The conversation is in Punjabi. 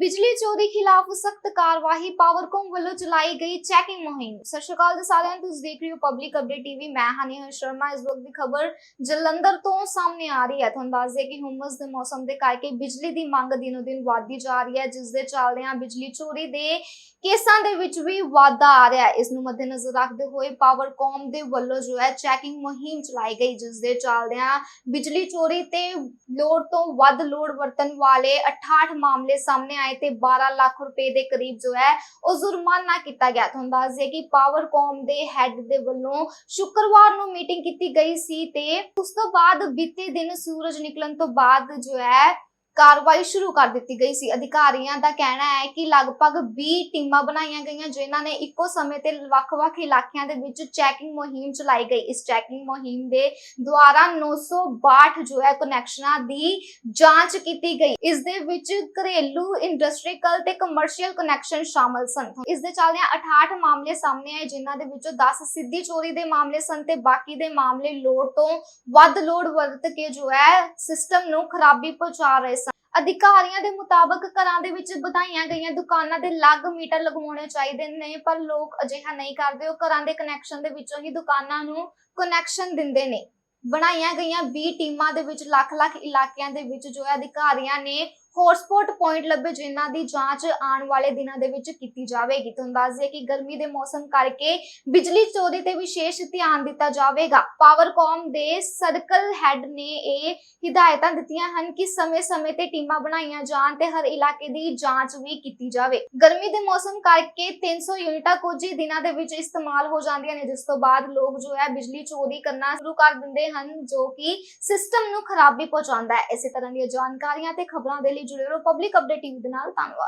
ਬਿਜਲੀ ਚੋਰੀ ਖਿਲਾਫ ਸਖਤ ਕਾਰਵਾਈ ਪਾਵਰਕੌਮ ਵੱਲੋਂ ਚਲਾਈ ਗਈ ਚੈਕਿੰਗ ਮੁਹਿੰਮ। ਸਤਿ ਸ਼੍ਰੀ ਅਕਾਲ ਸਾਰਿਆਂ ਨੂੰ, ਤੁਸੀਂ ਦੇਖ ਰਹੇ ਹੋ ਪਬਲਿਕ ਅਪਡੇਟ ਟੀਵੀ ਮੈਂ ਹਨੀ ਸ਼ਰਮਾ। ਇਸ ਵਕਤ ਦੀ ਖਬਰ ਜਲੰਧਰ ਤੋਂ ਸਾਹਮਣੇ ਆ ਰਹੀ ਹੈ। ਤੁਹਾਨੂੰ ਦੱਸ ਦਈਏ ਕਿ ਹੁਮਸ ਦੇ ਮੌਸਮ ਦੇ ਕਰਕੇ ਬਿਜਲੀ ਦੀ ਮੰਗ ਦਿਨੋ ਦਿਨ ਵਧਦੀ ਜਾ ਰਹੀ ਹੈ, ਜਿਸ ਦੇ ਚੱਲਦਿਆਂ ਬਿਜਲੀ ਚੋਰੀ ਦੇ ਕੇਸਾਂ ਦੇ ਵਿੱਚ ਵੀ ਵਾਧਾ ਆ ਰਿਹਾ ਹੈ। ਇਸ ਨੂੰ ਮੱਦੇਨਜ਼ਰ ਰੱਖਦੇ ਹੋਏ ਪਾਵਰਕੌਮ ਦੇ ਵੱਲੋਂ ਜੋ ਹੈ ਚੈਕਿੰਗ ਮੁਹਿੰਮ ਚਲਾਈ ਗਈ, ਜਿਸ ਦੇ ਚੱਲਦਿਆਂ ਬਿਜਲੀ ਚੋਰੀ ਤੇ ਲੋੜ ਤੋਂ ਵੱਧ ਲੋੜ ਵਰਤਣ ਵਾਲੇ 68 ਮਾਮਲੇ ਸਾਹਮਣੇ ਆਏ ਤੇ 12 ਲੱਖ ਰੁਪਏ ਦੇ ਕਰੀਬ ਜੋ ਹੈ ਉਹ ਜੁਰਮਾਨਾ ਕੀਤਾ ਗਿਆ। ਤੁਹਾਨੂੰ ਦੱਸ ਦਈਏ ਕਿ ਪਾਵਰਕੌਮ ਦੇ ਹੈੱਡ ਦੇ ਵੱਲੋਂ ਸ਼ੁੱਕਰਵਾਰ ਨੂੰ ਮੀਟਿੰਗ ਕੀਤੀ ਗਈ ਸੀ ਤੇ ਉਸ ਤੋਂ ਬਾਅਦ ਬੀਤੇ ਦਿਨ ਸੂਰਜ ਨਿਕਲਣ ਤੋਂ ਬਾਅਦ ਜੋ ਹੈ ਕਾਰਵਾਈ ਸ਼ੁਰੂ ਕਰ ਦਿੱਤੀ ਗਈ ਸੀ। ਅਧਿਕਾਰੀਆਂ ਦਾ ਕਹਿਣਾ ਹੈ ਕਿ ਲਗਭਗ 20 ਟੀਮਾਂ ਬਣਾਈਆਂ ਗਈਆਂ, ਜਿਨ੍ਹਾਂ ਨੇ ਇੱਕੋ ਸਮੇਂ ਤੇ ਵੱਖ-ਵੱਖ ਇਲਾਕਿਆਂ ਦੇ ਵਿੱਚ ਚੈਕਿੰਗ ਮੁਹਿੰਮ ਚਲਾਈ ਗਈ। ਇਸ ਚੈਕਿੰਗ ਮੁਹਿੰਮ ਦੇ ਦੁਆਰਾ 962 ਜੋ ਹੈ ਕਨੈਕਸ਼ਨਾਂ ਦੀ ਜਾਂਚ ਕੀਤੀ ਗਈ। ਇਸ ਦੇ ਵਿੱਚ ਘਰੇਲੂ ਇੰਡਸਟਰੀਕਲ ਤੇ ਕਮਰਸ਼ੀਅਲ ਕਨੈਕਸ਼ਨ ਸ਼ਾਮਲ ਸਨ। ਇਸ ਦੇ ਚੱਲਦਿਆਂ 68 ਮਾਮਲੇ ਸਾਹਮਣੇ ਆਏ, ਜਿਨ੍ਹਾਂ ਦੇ ਵਿੱਚੋਂ 10 ਸਿੱਧੀ ਚੋਰੀ ਦੇ ਮਾਮਲੇ ਸਨ ਤੇ ਬਾਕੀ ਦੇ ਮਾਮਲੇ ਲੋੜ ਤੋਂ ਵੱਧ ਲੋੜ ਵਰਤ ਕੇ ਜੋ ਹੈ ਸਿਸਟਮ ਨੂੰ ਖਰਾਬੀ ਪਹੁੰਚਾ ਰਹੇ ਸਨ। ਅਧਿਕਾਰੀਆਂ ਦੇ ਮੁਤਾਬਕ ਘਰਾਂ ਦੇ ਵਿੱਚ ਵਧਾਈਆਂ ਗਈਆਂ ਦੁਕਾਨਾਂ ਦੇ ਲੱਗ ਮੀਟਰ ਲਗਵਾਉਣੇ ਚਾਹੀਦੇ ਨੇ, ਪਰ ਲੋਕ ਅਜਿਹਾ ਨਹੀਂ ਕਰਦੇ। ਉਹ ਘਰਾਂ ਦੇ ਕਨੈਕਸ਼ਨ ਦੇ ਵਿੱਚੋਂ ਹੀ ਦੁਕਾਨਾਂ ਨੂੰ ਕਨੈਕਸ਼ਨ ਦਿੰਦੇ ਨੇ। ਬਣਾਈਆਂ ਗਈਆਂ 20 ਟੀਮਾਂ ਦੇ ਵਿੱਚ, ਲੱਖ-ਲੱਖ ਇਲਾਕਿਆਂ ਦੇ ਵਿੱਚ ਜੋ ਹੈ ਅਧਿਕਾਰੀਆਂ ਨੇ ਹੌਟਸਪੌਟ ਪੁਆਇੰਟ ਲੱਭੇ ਜਿਨ੍ਹਾਂ ਦੀ ਜਾਂਚ ਆਉਣ ਵਾਲੇ ਦਿਨਾਂ ਦੇ ਵਿੱਚ ਕੀਤੀ ਜਾਵੇਗੀ। ਤੁਹਾਨੂੰ ਦੱਸ ਦਈਏ ਕਿ ਗਰਮੀ ਦੇ ਮੌਸਮ ਕਰਕੇ ਬਿਜਲੀ ਚੋਰੀ ਤੇ ਵਿਸ਼ੇਸ਼ ਧਿਆਨ ਦਿੱਤਾ ਜਾਵੇਗਾ। ਪਾਵਰਕੌਮ ਦੇ ਸਰਕਲ ਹੈੱਡ ਨੇ ਇਹ ਹਿਦਾਇਤਾਂ ਦਿੱਤੀਆਂ ਹਨ ਕਿ ਸਮੇਂ-ਸਮੇਂ ਤੇ ਟੀਮਾਂ ਬਣਾਈਆਂ ਜਾਣ ਤੇ ਹਰ ਇਲਾਕੇ ਦੀ ਜਾਂਚ ਵੀ ਕੀਤੀ ਜਾਵੇ। ਗਰਮੀ ਦੇ ਮੌਸਮ ਕਰਕੇ 300 ਯੂਨਿਟਾਂ ਕੁਝ ਹੀ ਦਿਨਾਂ ਦੇ ਵਿੱਚ ਇਸਤੇਮਾਲ ਹੋ ਜਾਂਦੀਆਂ ਨੇ, ਜਿਸ ਤੋਂ ਬਾਅਦ ਲੋਕ ਜੋ ਹੈ ਬਿਜਲੀ ਚੋਰੀ ਕਰਨਾ ਸ਼ੁਰੂ ਕਰ ਦਿੰਦੇ ਹਨ, ਜੋ ਕਿ ਸਿਸਟਮ ਨੂੰ ਖਰਾਬੀ ਪਹੁੰਚਾਉਂਦਾ ਹੈ। ਇਸੇ ਤਰ੍ਹਾਂ ਦੀਆਂ ਜਾਣਕਾਰੀਆਂ ਤੇ ਖਬਰਾਂ ਦੇ ਲਈ ਜੁੜੇ ਰਹੋ। ਪਬਲਿਕ ਅਪਡੇਟ ਟੀਵੀ ਦੇ ਨਾਲ ਧੰਨਵਾਦ।